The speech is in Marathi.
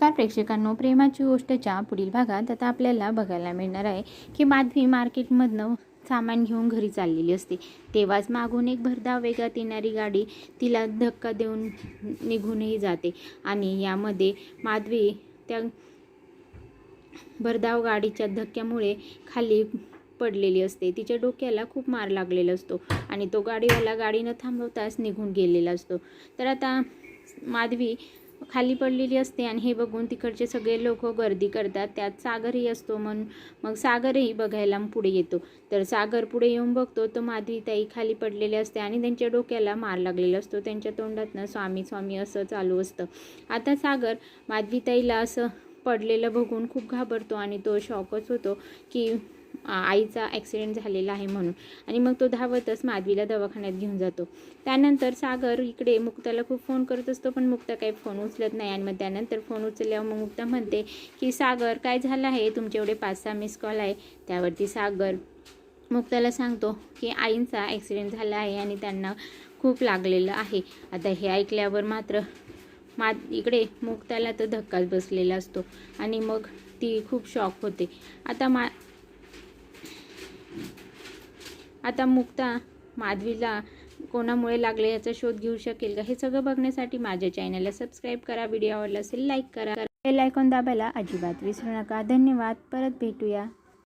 नमस्कार प्रेक्षकांनो प्रेमाची गोष्टच्या पुढील भागात आता आपल्याला बघायला मिळणार आहे की माधवी मार्केटमधनं सामान घेऊन घरी चाललेली असते. तेव्हाच मागून एक भरधाव वेगात येणारी गाडी तिला धक्का देऊन निघूनही जाते आणि यामध्ये माधवी त्या भरधाव गाडीच्या धक्क्यामुळे खाली पडलेली असते. तिच्या डोक्याला खूप मार लागलेला असतो आणि तो गाडीवाला गाडी न थांबवताच निघून गेलेला असतो. तर आता माधवी खाली पडलेली असते आणि हे बघून तिकडचे सगळे लोक गर्दी करतात. त्यात सागरही असतो म्हणून मग सागरही बघायला पुढे येतो. तर सागर पुढे येऊन बघतो तर माधवी ताई खाली पडलेले असते आणि त्यांच्या डोक्याला मार लागलेला असतो. त्यांच्या तोंडातनं स्वामी स्वामी असं चालू असतं. आता सागर माधवी ताईला असं पडलेलं बघून खूप घाबरतो आणि तो शॉकच होतो की आईचा ॲक्सिडेंट झालेला आहे म्हणून. आणि मग तो धावतच माधवीला दवाखान्यात घेऊन जातो. त्यानंतर सागर इकडे मुक्ताला खूप फोन करत असतो पण मुक्ता काही फोन उचलत नाही. आणि मग त्यानंतर फोन उचलल्यावर मग मुक्ता म्हणते की सागर काय झालं आहे? तुमचे एवढे पाच सहा मिस कॉल आहे. त्यावरती सागर मुक्ताला सांगतो की आईंचा ॲक्सिडेंट झाला आहे आणि त्यांना खूप लागलेलं आहे. आता हे ऐकल्यावर मात्र मा इकडे मुक्ताला तर धक्काच बसलेला असतो. आणि मग ती खूप शॉक होते. आता मा आता मुक्ता माधवीला कोणामुळे लागले याचा शोध घेऊ शकेल का? हे सगळं बघण्यासाठी माझ्या चॅनलला सबस्क्राईब करा. व्हिडिओ आवडला असेल लाईक करा. बेल आयकॉन दाबायला अजिबात विसरू नका. धन्यवाद. परत भेटूया.